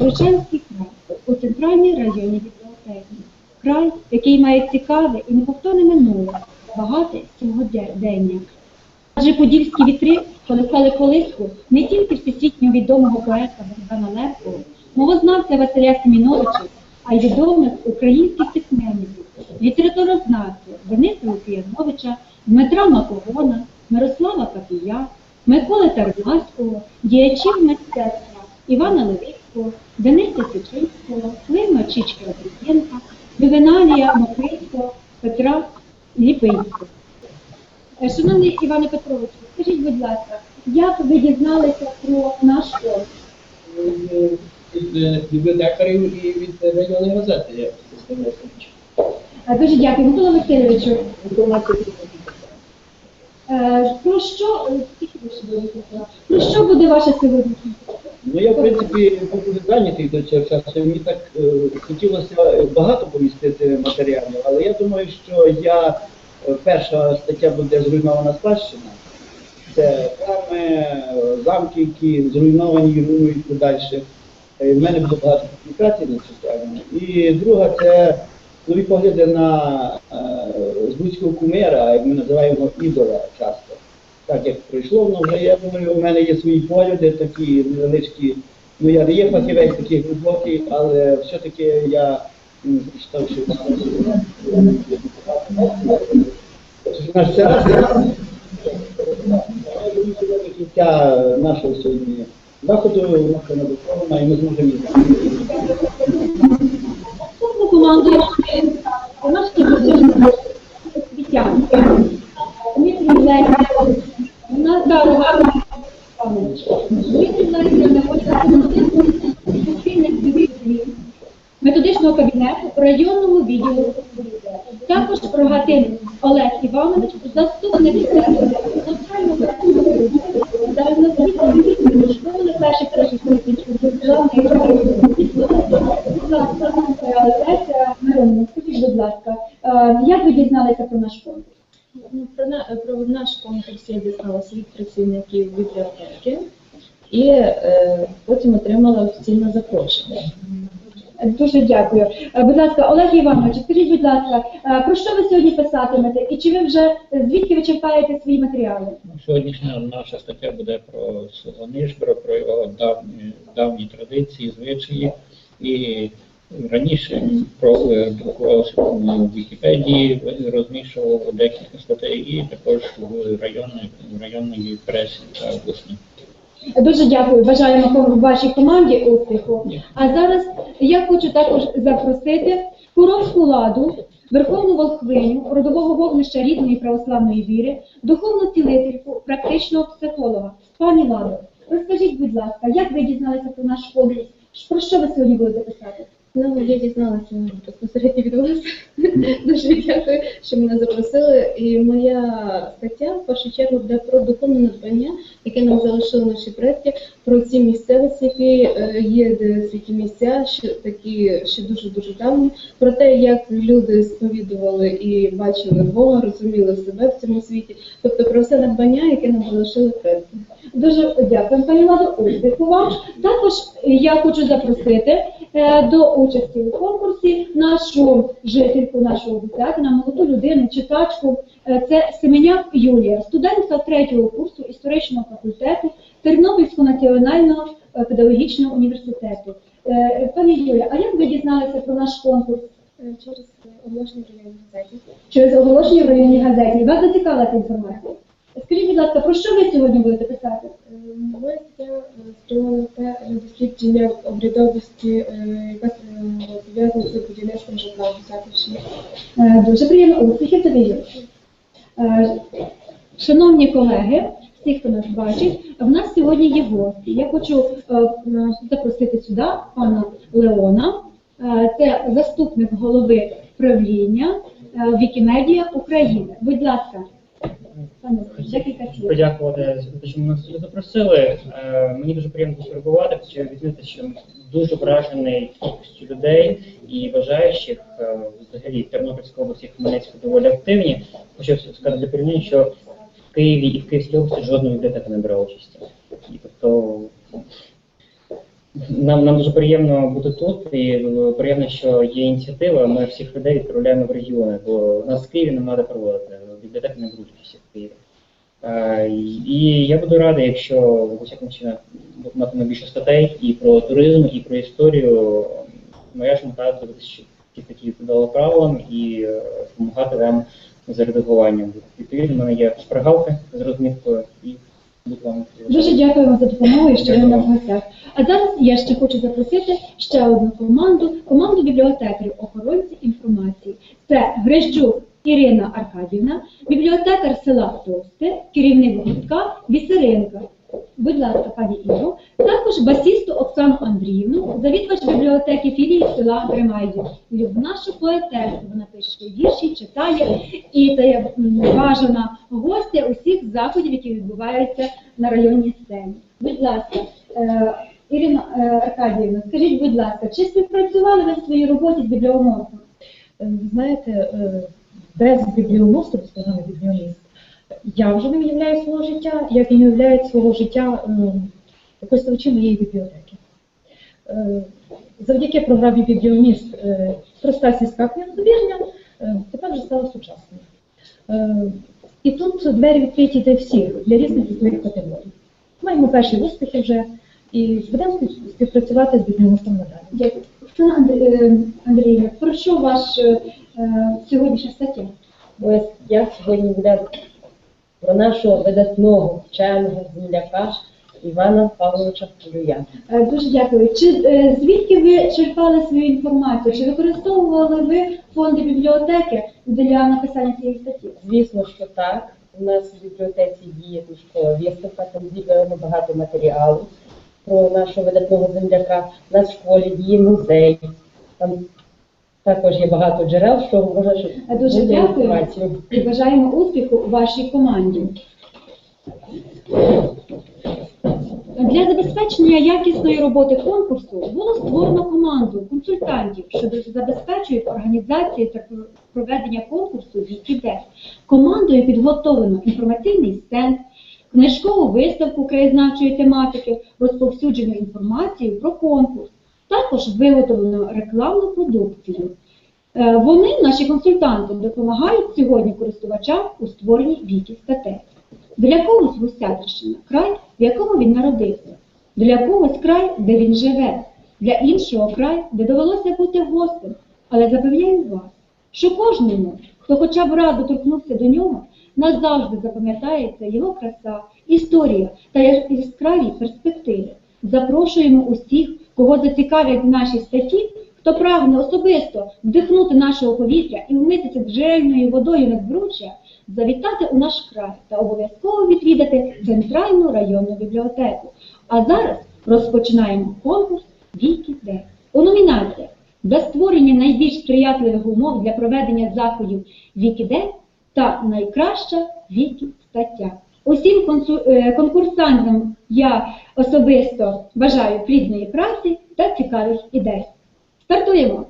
Рочанський край у центральній районній бібліотеці. Край, який має цікаве і неповторне минуле, багате сьогодення. Адже подільські вітри колихали колиску не тільки всесвітньо відомого поета Богдана Левкова, мовознавця Василя Семіновича, а й відомих українських письменників, літературознавців Дениса Лук'яновича, Дмитра Макогона, Мирослава Капія, Миколи Тарнавського, діячів мистецтва Івана Левицького, Дениса Сичинського, Клима Чичка Обрієнка, Ювеналія Мокрицького, Петра Ліпинського. Е, Шановний Іване Петровичу, скажіть, будь ласка, як ви дізналися про наш фонд? від е, бібліотекарів і від е, районної газети, я представляю. Е, Дуже дякую, Микола Васильовичу. Е, Про що, е, про що буде ваше сьогодні? Ну я в принципі був зайнятий до цього часу. Мені так е, хотілося багато помістити матеріалів, але я думаю, що я е, перша стаття буде зруйнована спадщина. Це храми, е, замки, які зруйновані руйнують подальше. Е, В мене було багато публікацій на цю тему. І друга це нові погляди на е, збудського кумира, як ми називаємо ідола. Так як пройшло, ну я думаю, у мене є свої погляди, такі невеличкі. Ну я не є фахівець такий глибокий, але все-таки я прочитав, що наш кінця нашого сьогодні заходу наша надихована, і ми зможемо її Наступну команду наші освітяни. Дмитрій методичного кабінету районного відділу. Також Рогатин Олег Іванович, заступник школи перших Будь ласка, е, як ви дізналися про наш конкурс? Ну, Про, на- про наш від працівників бібліотеки і е, потім отримала офіційне запрошення. Дуже дякую. Е, Будь ласка, Олег Іванович, скажіть, будь ласка, е, про що ви сьогодні писатимете? І чи ви вже звідки ви черпаєте свої матеріали? Сьогоднішня наша стаття буде про село Нижбро, про його давні, давні традиції, звичаї. І раніше про е, друкувалося в Вікіпедії, розміщував декілька статей і також в районній, в районній пресі та обласній. Дуже дякую. Бажаємо вашій команді успіху. А зараз я хочу також запросити Куровську ладу, Верховну Волхвиню, родового вогнища рідної православної віри, духовну цілительку, практичного психолога. Пані Ладо, розкажіть, будь ласка, як ви дізналися про наш конкурс? Про що ви сьогодні будете писати? Ну, я дізналася безпосередньо від вас. Дуже дякую, що мене запросили. І моя стаття в першу чергу буде про духовне надбання, яке нам залишили наші предки, про ці місцевості, які е, є святі місця, що такі ще дуже дуже давні, про те, як люди сповідували і бачили Бога, розуміли себе в цьому світі, тобто про все надбання, яке нам залишили предки. Дуже дякую, пані Ладо, успіху вам. Також я хочу запросити е, до участі у конкурсі нашу жительку нашого дитятина, молоду людину, читачку. Е, Це Семеняк Юлія, студентка третього курсу історичного факультету Тернопільського національного е, педагогічного університету. Пані Юля, а як ви дізналися про наш конкурс? Через оголошення в районній газеті. Через оголошення в районній газеті. Вас зацікавила ця інформація? Скажіть, будь ласка, про що ви сьогодні будете писати? Моя стаття спрямована на дослідження обрядовості, е, яка е, пов'язана з будівництвом житла в. Е, Дуже приємно успіхи тобі. Е, Шановні колеги, всі, хто нас бачить, в нас сьогодні є гості. Я хочу е, запросити сюди пана Леона. Е, Це заступник голови правління е, Вікімедія України. Будь ласка, декілька подякувати за що мене сюди запросили. Е, Мені дуже приємно перебувати, хочу відмітити, що дуже вражений кількістю людей і бажаючих е, взагалі Тернопільської області Хмельницької доволі активні. Хочу сказати порівняння, що в Києві і в Київській області жодної бібліотеки не брала участі. І тобто Нам, нам дуже приємно бути тут, і е, приємно, що є ініціатива. Ми всіх людей відправляємо в регіони, бо нас в Києві не треба проводити. Бібліотеки не беруть всіх в Києві. Е, І я буду радий, якщо в усякому чині матиме більше статей і про туризм, і про історію. Моя ж мета дивитися, такі дало правилам і е, допомагати вам з редагуванням. Відповідно, в мене є шпаргалки з розміткою вам Дуже дякуємо за допомогу і що ви нас в гостях. А зараз я ще хочу запросити ще одну команду, команду бібліотекарів, охоронців інформації. Це Грищук Ірина Аркадівна, бібліотекар села Товсте, керівник гуртка Вісеренка. Будь ласка, пані Іро. Також басісту Оксану Андріївну, завідувач бібліотеки філії села Гримайдів. Нашу поетесу, вона пише вірші, читає, і це є бажана гостя усіх заходів, які відбуваються на районній сцені. Будь ласка, е, Ірина е, Аркадіївна, скажіть, будь ласка, чи співпрацювали ви в своїй роботі з бібліомовцем? Е, Ви знаєте, е, без програми бібліоміст, я вже не уявляю свого життя, як і не уявляю свого життя м, користувачі моєї бібліотеки. Е, Завдяки програмі Бібліоміст е, проста сільська книгозбірня е, тепер вже стала сучасною. Е, І тут двері відкриті для всіх, для різних вікових категорій. Маємо перші успіхи вже і будемо співпрацювати з бібліомостом надалі. Дякую. Оксана Андрі- Андріївна, про що ваш сьогоднішня стаття? Ось я сьогодні буде про нашого видатного вченого земляка Івана Павловича Полюя. Е, Дуже дякую. Чи е, звідки ви черпали свою інформацію? Чи використовували ви фонди бібліотеки для написання цієї статті? Звісно, що так. У нас в бібліотеці діє книжкова виставка, там зібрано багато матеріалу про нашого видатного земляка. У нас в школі діє музей. Там також є багато джерел, що можна щоб Е, Дуже дякую інформацію. і бажаємо успіху у вашій команді. Для забезпечення якісної роботи конкурсу було створено команду консультантів, що забезпечують організацію та проведення конкурсу «Вікіде». Командою підготовлено інформаційний стенд, книжкову виставку краєзнавчої тематики, розповсюджену інформацію про конкурс. Також виготовлено рекламну продукцію. Е, Вони, наші консультанти, допомагають сьогодні користувачам у створенні віки статей. Для когось Гусятищина – край, в якому він народився, для когось край, де він живе, для іншого край, де довелося бути гостем. Але запевняю вас, що кожному, хто хоча б раз доторкнувся до нього, назавжди запам'ятається його краса, історія та яскраві перспективи. Запрошуємо усіх, кого зацікавлять наші статті, хто прагне особисто вдихнути нашого повітря і вмитися джерельною водою надбруччя, завітати у наш край та обов'язково відвідати центральну районну бібліотеку. А зараз розпочинаємо конкурс Віки Де. У номінаціях за створення найбільш сприятливих умов для проведення заходів Віки Де та найкраща Віки стаття. Усім е, конкурсантам я особисто бажаю плідної праці та цікавих ідей. Стартуємо!